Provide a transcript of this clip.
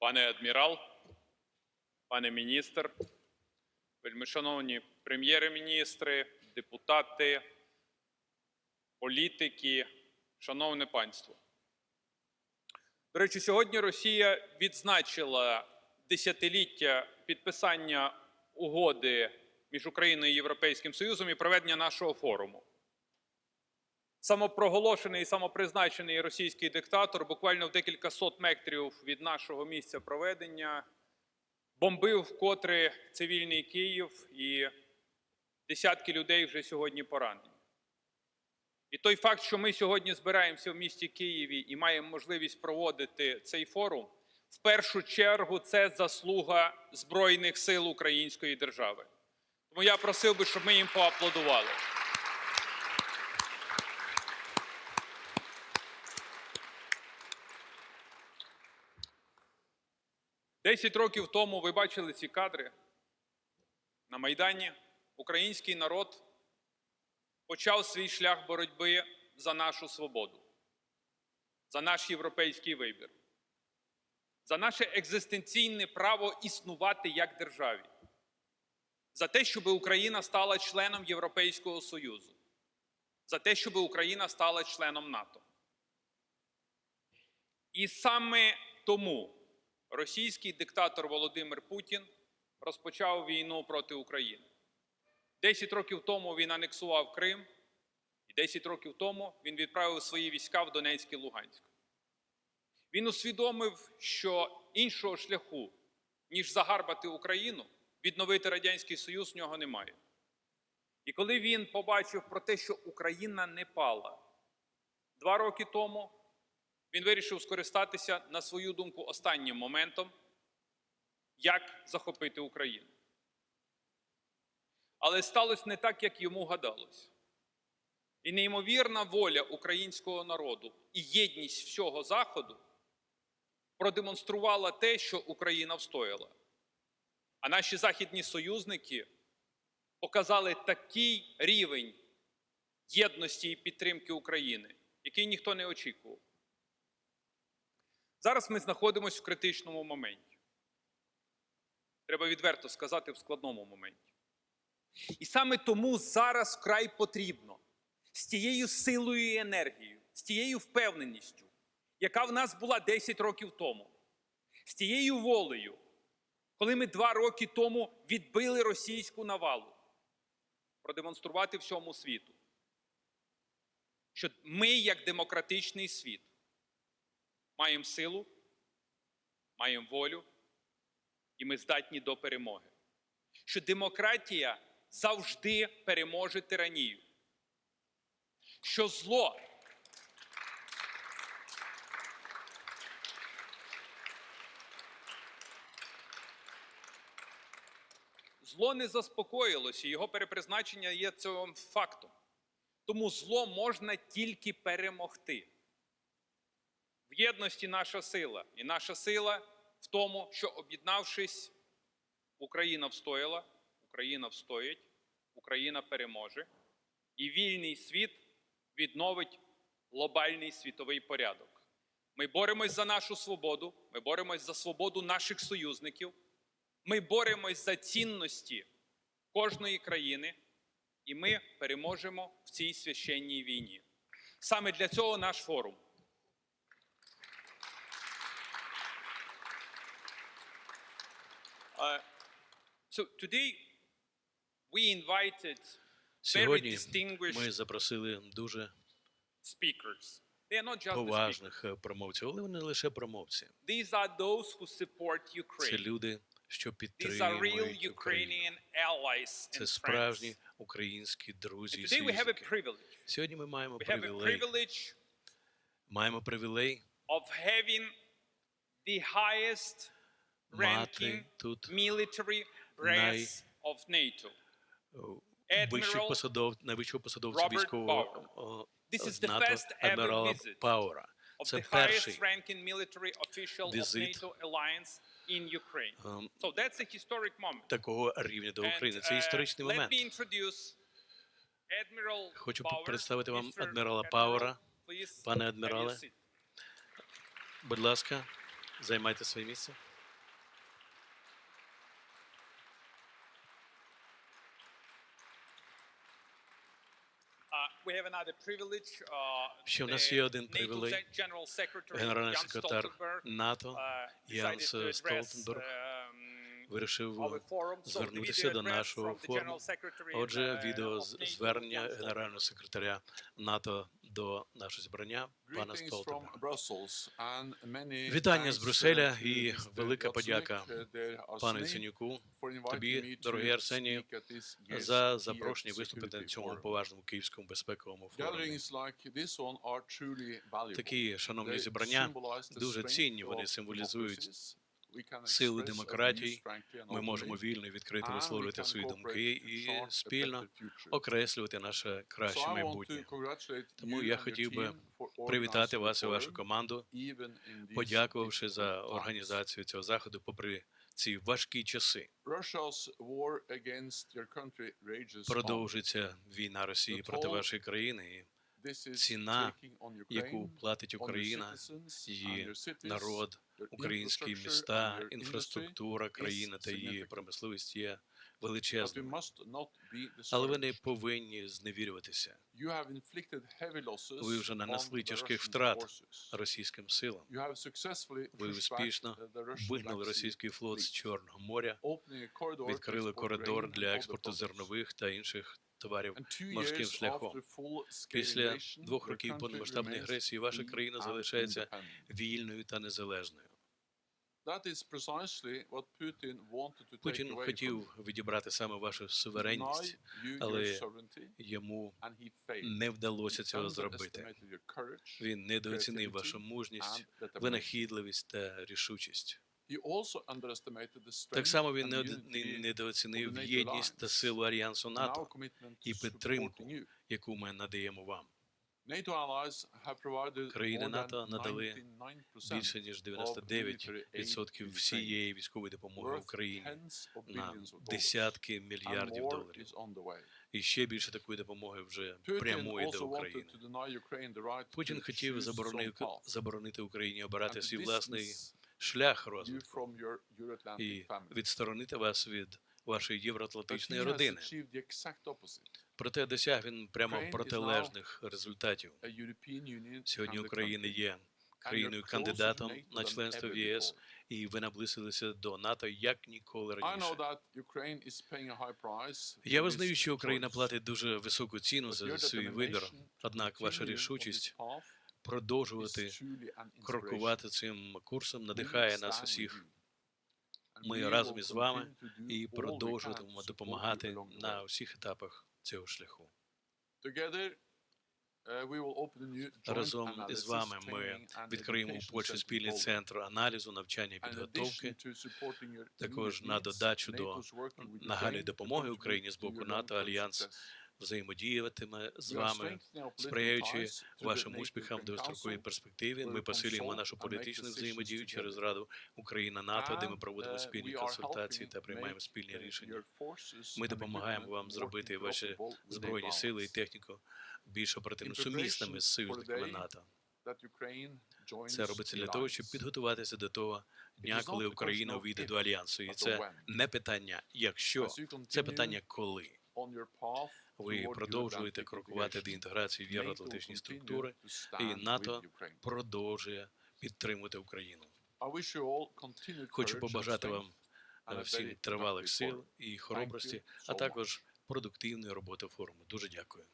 Пане адмірал, пане міністр, вельмишановні прем'єри-міністри, депутати, політики, шановне панство. До речі, сьогодні Росія відзначила десятиліття підписання угоди між Україною і Європейським Союзом і проведення нашого форуму. Самопроголошений і самопризначений російський диктатор буквально в декілька сот метрів від нашого місця проведення бомбив вкотре цивільний Київ і десятки людей вже сьогодні поранені. І той факт, що ми сьогодні збираємося в місті Києві і маємо можливість проводити цей форум, в першу чергу це заслуга Збройних сил Української держави. Тому я просив би, щоб ми їм поаплодували. Десять років тому ви бачили ці кадри на Майдані. Український народ почав свій шлях боротьби за нашу свободу, за наш європейський вибір, за наше екзистенційне право існувати як державі, за те, щоб Україна стала членом Європейського Союзу, за те, щоб Україна стала членом НАТО. І саме тому російський диктатор Володимир Путін розпочав війну проти України. Десять років тому він анексував Крим, і 10 років тому він відправив свої війська в Донецьк і Луганськ. Він усвідомив, що іншого шляху, ніж загарбати Україну, відновити Радянський Союз в нього немає. І коли він побачив про те, що Україна не пала два роки тому, він вирішив скористатися, на свою думку, останнім моментом, як захопити Україну. Але сталося не так, як йому гадалось. І неймовірна воля українського народу і єдність всього Заходу продемонструвала те, що Україна встояла. А наші західні союзники показали такий рівень єдності і підтримки України, який ніхто не очікував. Зараз ми знаходимося в критичному моменті. Треба відверто сказати в складному моменті. І саме тому зараз вкрай потрібно з тією силою і енергією, з тією впевненістю, яка в нас була 10 років тому, з тією волею, коли ми два роки тому відбили російську навалу, продемонструвати всьому світу, що ми, як демократичний світ, маємо силу, маємо волю, і ми здатні до перемоги. Що демократія завжди переможе тиранію. Що зло зло не заспокоїлося, його перепризначення є цим фактом. Тому зло можна тільки перемогти. В єдності наша сила. І наша сила в тому, що об'єднавшись, Україна встояла, Україна встоїть, Україна переможе, і вільний світ відновить глобальний світовий порядок. Ми боремось за нашу свободу, ми боремось за свободу наших союзників, ми боремось за цінності кожної країни, і ми переможемо в цій священній війні. Саме для цього наш форум. Сьогодні ми запросили дуже speakers. They are not just the поважних е, промовців, але вони лише промовці. Це люди, що підтримують Україну. Це справжні українські друзі і союзники. Сьогодні ми маємо привілей, маємо привілей of having the highest ranking мати тут military brass of NATO. е, вищих посадов, найвищого посадовця військового This е, is the НАТО адмірала Пауера. Це перший візит, NATO alliance in Ukraine. ем, So that's a historic moment. такого рівня до України. Це uh, історичний let момент. me introduce Admiral Хочу представити вам адмірала Пауера. Пане адмірале. Будь ласка, займайте своє місце. Ще в нас є один привілей. Генеральний секретар НАТО uh, Янс address, Столтенберг um, вирішив звернутися до нашого форуму. Отже, uh, відео звернення генерального секретаря НАТО до нашого зібрання пана many Вітання з thanks, Брюсселя uh, і велика подяка uh, Arsenій, Ценюку тобі, дорогий Арсенію, за запрошення виступити на цьому поважному київському безпековому форумі. Такі шановні зібрання дуже цінні, вони символізують frankly and Ми можемо вільно і відкрито висловлювати свої думки і спільно окреслювати наше краще майбутнє. Тому я хотів би Привітати вас і вашу команду, подякувавши за організацію цього заходу, попри ці важкі часи. Продовжується війна Росії проти вашої країни, і ціна, яку платить Україна, її народ, українські міста, інфраструктура країни та її significant. промисловість є величезними. Але ви не повинні зневірюватися Ви вже нанесли тяжких втрат російським силам. Ви успішно вигнали російський флот з Чорного моря, відкрили коридор для експорту зернових та інших товарів морським шляхом. Після двох років повномасштабної агресії ваша країна залишається вільною та незалежною. Путін хотів відібрати саме вашу суверенність, але йому не вдалося цього зробити. Він недооцінив вашу мужність, винахідливість та рішучість. Так само він недооцінив єдність та силу альянсу НАТО, і підтримку. яку ми надаємо вам. Країни НАТО надали 99% Більше ніж of military aid 99% to Ukraine, всієї військової допомоги Україні на десятки мільярдів доларів. І ще більше такої допомоги вже also до України. Путін хотів заборонити, Україні обирати свій власний шлях розвитку і відсторонити вас від вашої євроатлантичної родини. Проте досяг він прямо протилежних результатів. Сьогодні Україна є країною кандидатом на членство в ЄС, і ви наблизилися до НАТО як ніколи раніше. Я визнаю, що Україна платить дуже високу ціну за свій вибір. Однак ваша рішучість продовжувати крокувати цим курсом надихає нас усіх. Ми разом із вами і продовжуватимемо you допомагати на усіх етапах цього шляху. Uh, Разом із вами ми відкриємо у Польщі спільний центр аналізу, навчання і підготовки. Також на додачу до нагальної допомоги Україні з боку НАТО, Альянс. Взаємодіятиме з вами, сприяючи вашим успіхам в довгостроковій перспективі. Ми посилюємо нашу політичну взаємодію через. Раду Україна НАТО, де ми проводимо uh, спільні консультації та приймаємо спільні рішення. Ми допомагаємо вам зробити ваші збройні сили і техніку більш оперативно сумісними з союзниками НАТО. Це робиться для того, щоб підготуватися до того дня, коли Україна увійде до альянсу. І це не питання якщо, це питання коли. Ви продовжуєте крокувати до інтеграції в євроатлантичні структури, і НАТО продовжує підтримувати Україну. Хочу побажати вам е, всім тривалих сил і хоробрості, а також продуктивної роботи форуму. Дуже дякую.